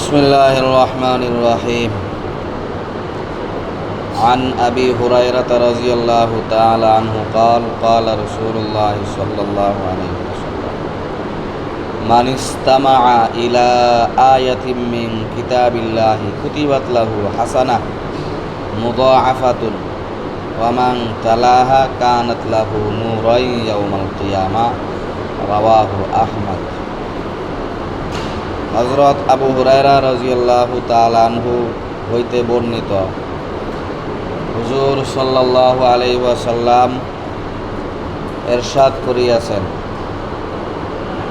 بسم الله الرحمن الرحيم. عن أبي هريرة رضي الله تعالى عنه قال قال رسول الله صلى الله عليه وسلم من استمع إلى آية من كتاب الله كتبت له حسنة مضاعفة ومن تلاها كانت له نورا يوم القيامة. رواه أحمد. হজরত আবু হুরায়রা রাজিয়াল্লাহ তালানহু হইতে বর্ণিত। হুজুর সাল্লাহ আলাই ওয়াসাল্লাম এরশাদ করিয়াছেন।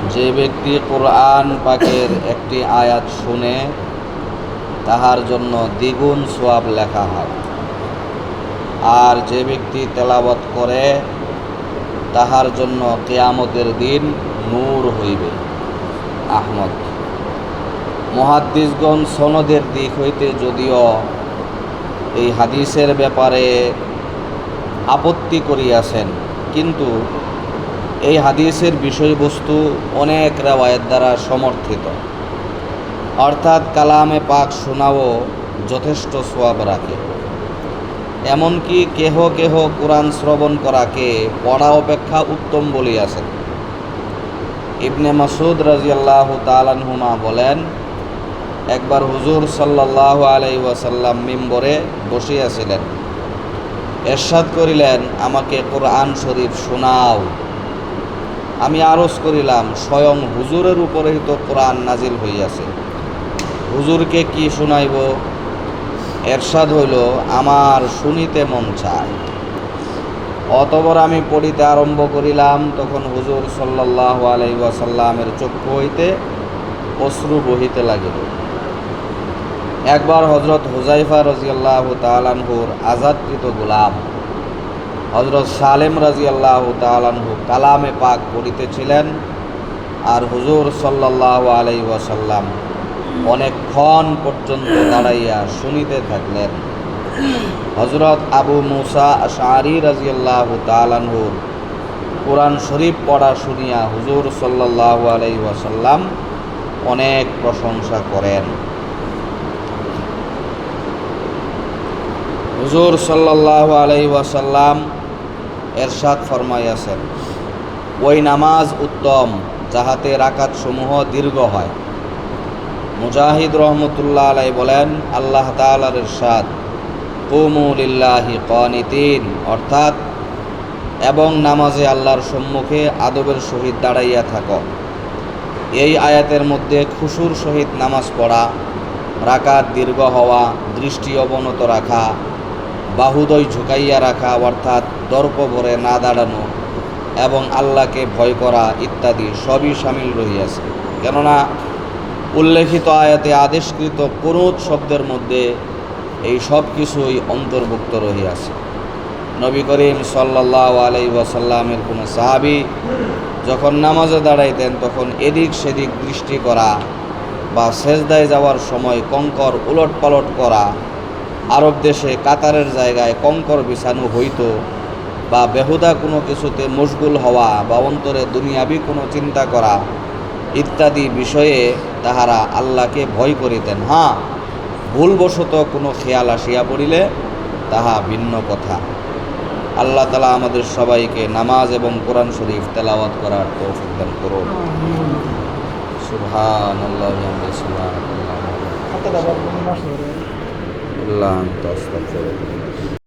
যে ব্যক্তি কোরআন পাকের একটি আয়াত শুনে, তাহার জন্য দ্বিগুণ সোয়াব লেখা হয়। আর যে ব্যক্তি তেলাবত করে, তাহার জন্য কেয়ামতের দিন নূর হইবে। আহমদ। মহাদ্দিসগণ সনদের দিক হইতে যদিও এই হাদিসের ব্যাপারে আপত্তি করিয়াছেন, কিন্তু এই হাদিসের বিষয়বস্তু অনেক রেওয়ায়ের দ্বারা সমর্থিত। অর্থাৎ কালামে পাক শোনাও যথেষ্ট সোয়াব রাখে। এমনকি কেহ কেহ কোরআন শ্রবণ করাকে পড়া অপেক্ষা উত্তম বলিয়াছেন। ইবনে মাসুদ রাজিয়াল্লাহ তালানহুমা বলেন একবার হুজুর সাল্লাহ আলাই ওয়াসাল্লাম মিম্বরে বসিয়াছিলেন। এরশাদ করিলেন, আমাকে কোরআন শরীফ শোনাও। আমি আরজ করিলাম, স্বয়ং হুজুরের উপরেই তো কোরআন নাজিল হইয়াছে। হুজুরকে কি শুনাইব? এরশাদ হইল, আমার শুনিতে মন চায়। অতবর আমি পড়িতে আরম্ভ করিলাম, তখন হুজুর সাল্লাহ আলাই ওয়াসাল্লামের চক্ষু হইতে অশ্রু বহিতে লাগিল। একবার হজরত হুজাইফা রাজিয়াল্লাহ তালানহুর আজাদকৃত গোলাম। হজরত সালেম রাজিয়াল্লাহ তালানহু কালামে পাক পড়িতেছিলেন আর হুজুর সাল্লাহ আলাই ওয়াসাল্লাম অনেকক্ষণ পর্যন্ত দাঁড়াইয়া শুনিতে থাকলেন। হজরত আবু মুসা শাহরি রাজিয়াল্লাহ তালানহুর কোরআন শরীফ পড়া শুনিয়া হুজুর সাল্লাহ আলাই ওয়াসাল্লাম অনেক প্রশংসা করেন। হুজুর সাল্লাহ আলাই ওয়াসাল্লাম এরশাদ ফরমাইয়াছেন, ওই নামাজ উত্তম যাহাতে রাকাত সমূহ দীর্ঘ হয়। মুজাহিদ রহমতুল্লাহ আলাই বলেন, আল্লাহ তালার এরশাদ কুমুলিল্লাহি কনিতিন অর্থাৎ, এবং নামাজে আল্লাহর সম্মুখে আদবের সহিত দাঁড়াইয়া থাক। এই আয়াতের মধ্যে খুশুর সহিত নামাজ পড়া, রাকাত দীর্ঘ হওয়া, দৃষ্টি অবনত রাখা বাহুদয় ঝুঁকাইয়া রাখা অর্থাৎ দর্প ভরে না দাঁড়ানো এবং আল্লাহকে ভয় করা ইত্যাদি সবই সামিল রহিয়াছে। কেননা উল্লেখিত আয়াতে আদেশকৃত কুনুত শব্দের মধ্যে এই সব কিছুই অন্তর্ভুক্ত রহিয়াছে। নবী করিম সাল্লাহ আলাই ওয়াসাল্লামের কোনো সাহাবি যখন নামাজে দাঁড়াইতেন তখন এদিক সেদিক দৃষ্টি করা বা সেজদায় যাওয়ার সময় কঙ্কর উলট পালট করা আরব দেশে কাতারের জায়গায় কঙ্কর বিছানো হইতো বা বেহুদা কোনো কিছুতে মশগুল হওয়া বা অন্তরে দুনিয়াবি কোনো চিন্তা করা ইত্যাদি বিষয়ে তাহারা আল্লাহকে ভয় করিতেন। হ্যাঁ ভুলবশত কোনো খেয়াল আসিয়া পড়িলে তাহা ভিন্ন কথা। আল্লাহ তালা আমাদের সবাইকে নামাজ এবং কোরআন শরীফ তেলাওয়াত করার তৌফিক দান করুন। সুবহান আল্লাহ আল্লাহ